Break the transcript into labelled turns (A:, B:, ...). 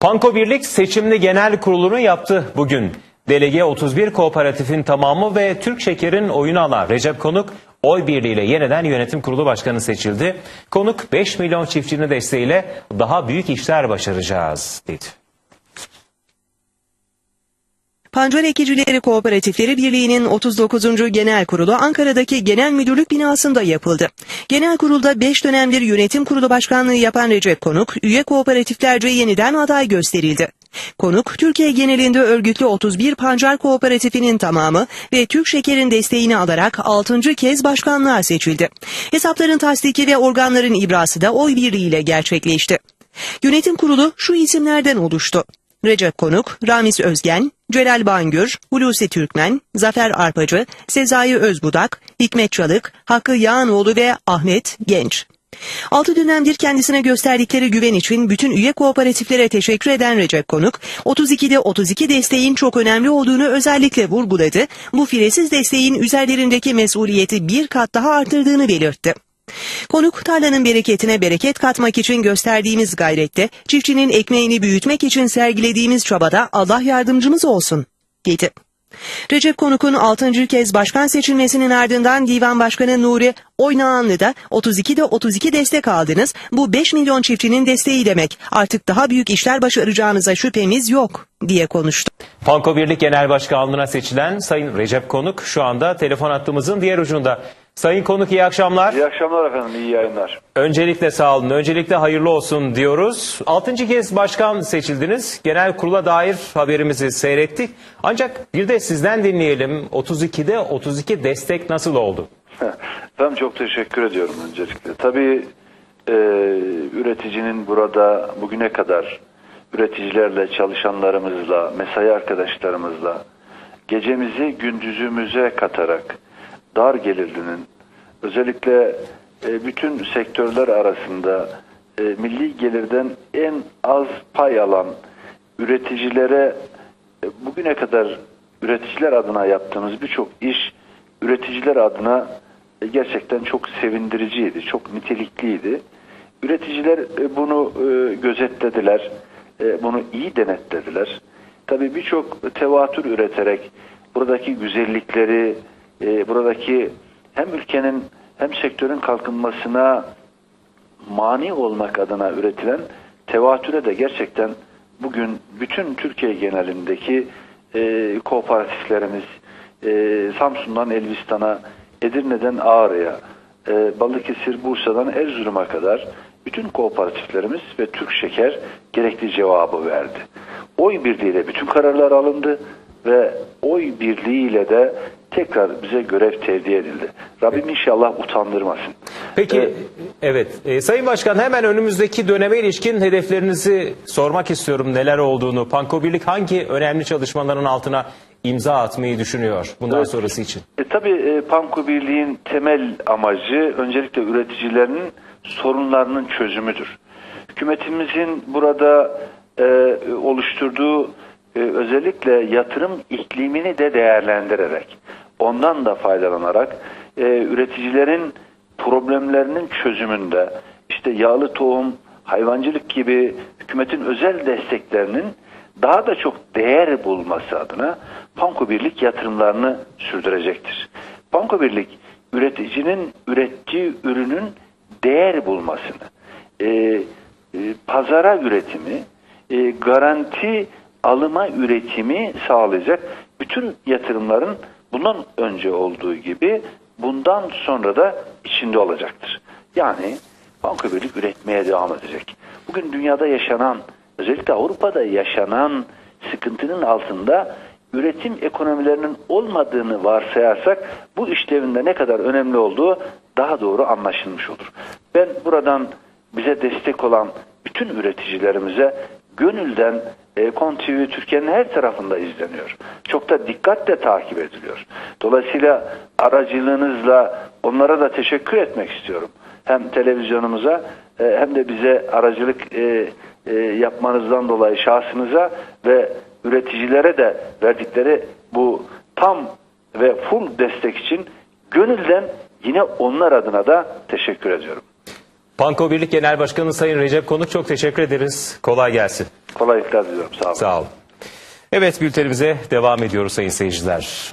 A: Panko Birlik seçimli genel kurulunu yaptı bugün. Delege 31 kooperatifin tamamı ve Türk Şeker'in oyunu alan Recep Konuk oy birliğiyle yeniden yönetim kurulu başkanı seçildi. Konuk 5 milyon çiftçinin desteğiyle daha büyük işler başaracağız dedi.
B: Pancar Ekicileri Kooperatifleri Birliği'nin 39. Genel Kurulu Ankara'daki Genel Müdürlük binasında yapıldı. Genel kurulda 5 dönemdir yönetim kurulu başkanlığı yapan Recep Konuk, üye kooperatiflerce yeniden aday gösterildi. Konuk, Türkiye genelinde örgütlü 31 pancar kooperatifinin tamamı ve Türk Şeker'in desteğini alarak 6. kez başkanlığa seçildi. Hesapların tasdiki ve organların ibrası da oy birliğiyle gerçekleşti. Yönetim kurulu şu isimlerden oluştu. Recep Konuk, Ramiz Özgen, Celal Bangür, Hulusi Türkmen, Zafer Arpacı, Sezai Özbudak, Hikmet Çalık, Hakkı Yağanoğlu ve Ahmet Genç. Altı dönemdir kendisine gösterdikleri güven için bütün üye kooperatiflere teşekkür eden Recep Konuk, 32'de 32 desteğin çok önemli olduğunu özellikle vurguladı. Bu firesiz desteğin üzerlerindeki mesuliyeti bir kat daha artırdığını belirtti. Konuk tarlanın bereketine bereket katmak için gösterdiğimiz gayrette, çiftçinin ekmeğini büyütmek için sergilediğimiz çabada Allah yardımcımız olsun, dedi. Recep Konuk'un 6. kez başkan seçilmesinin ardından Divan Başkanı Nuri Oynağanlı'da 32'de 32 destek aldınız. Bu 5 milyon çiftçinin desteği demek. Artık daha büyük işler başaracağınıza şüphemiz yok diye konuştu.
A: Panko Birlik Genel Başkanlığı'na seçilen Sayın Recep Konuk şu anda telefon hattımızın diğer ucunda. Sayın Konuk iyi akşamlar.
C: İyi akşamlar efendim, iyi yayınlar.
A: Öncelikle sağ olun. Öncelikle hayırlı olsun diyoruz. Altıncı kez başkan seçildiniz. Genel kurula dair haberimizi seyrettik. Ancak bir de sizden dinleyelim. 32'de 32 destek nasıl oldu?
C: Efendim çok teşekkür ediyorum öncelikle. Tabii e, üreticinin burada bugüne kadar üreticilerle, çalışanlarımızla, mesai arkadaşlarımızla gecemizi gündüzümüze katarak dar gelirlinin özellikle e, bütün sektörler arasında e, milli gelirden en az pay alan üreticilere e, bugüne kadar üreticiler adına yaptığımız birçok iş üreticiler adına gerçekten çok sevindiriciydi, çok nitelikliydi. Üreticiler bunu gözetlediler, bunu iyi denetlediler. Tabii birçok tevatür üreterek buradaki güzellikleri, e, buradaki hem ülkenin hem sektörün kalkınmasına mani olmak adına üretilen tevatüre de gerçekten bugün bütün Türkiye genelindeki e, kooperatiflerimiz e, Samsun'dan Elbistan'a, Edirne'den Ağrı'ya, e, Balıkesir, Bursa'dan Erzurum'a kadar bütün kooperatiflerimiz ve Türk Şeker gerekli cevabı verdi. Oy birliğiyle bütün kararlar alındı ve oy birliğiyle de tekrar bize görev tevdi edildi. Rabbim inşallah utandırmasın.
A: Peki
C: Evet.
A: evet, Ee, Sayın Başkan hemen önümüzdeki döneme ilişkin hedeflerinizi sormak istiyorum neler olduğunu. Panko Birlik hangi önemli çalışmaların altına imza atmayı düşünüyor bundan
C: Evet.
A: sonrası için?
C: E, tabii e, Panko Birliği'nin temel amacı öncelikle üreticilerin sorunlarının çözümüdür. Hükümetimizin burada e, oluşturduğu e, özellikle yatırım iklimini de değerlendirerek, ondan da faydalanarak e, üreticilerin problemlerinin çözümünde işte yağlı tohum, hayvancılık gibi hükümetin özel desteklerinin daha da çok değer bulması adına Panko Birlik yatırımlarını sürdürecektir. Panko Birlik üreticinin ürettiği ürünün değer bulmasını, e, e, pazara üretimi, e, garanti alıma üretimi sağlayacak bütün yatırımların bundan önce olduğu gibi bundan sonra da içinde olacaktır. Yani Banka Birlik üretmeye devam edecek. Bugün dünyada yaşanan, özellikle Avrupa'da yaşanan sıkıntının altında üretim ekonomilerinin olmadığını varsayarsak bu işlevinde ne kadar önemli olduğu daha doğru anlaşılmış olur. Ben buradan bize destek olan bütün üreticilerimize gönülden e, Kon TV Türkiye'nin her tarafında izleniyor. Çok da dikkatle takip ediliyor. Dolayısıyla aracılığınızla onlara da teşekkür etmek istiyorum. Hem televizyonumuza e, hem de bize aracılık e, e, yapmanızdan dolayı şahsınıza ve üreticilere de verdikleri bu tam ve full destek için gönülden yine onlar adına da teşekkür ediyorum.
A: Panko Birlik Genel Başkanı Sayın Recep Konuk çok teşekkür ederiz. Kolay gelsin.
C: Kolaylıklar diliyorum. Sağ olun.
A: Sağ olun. Evet bültenimize devam ediyoruz sayın seyirciler.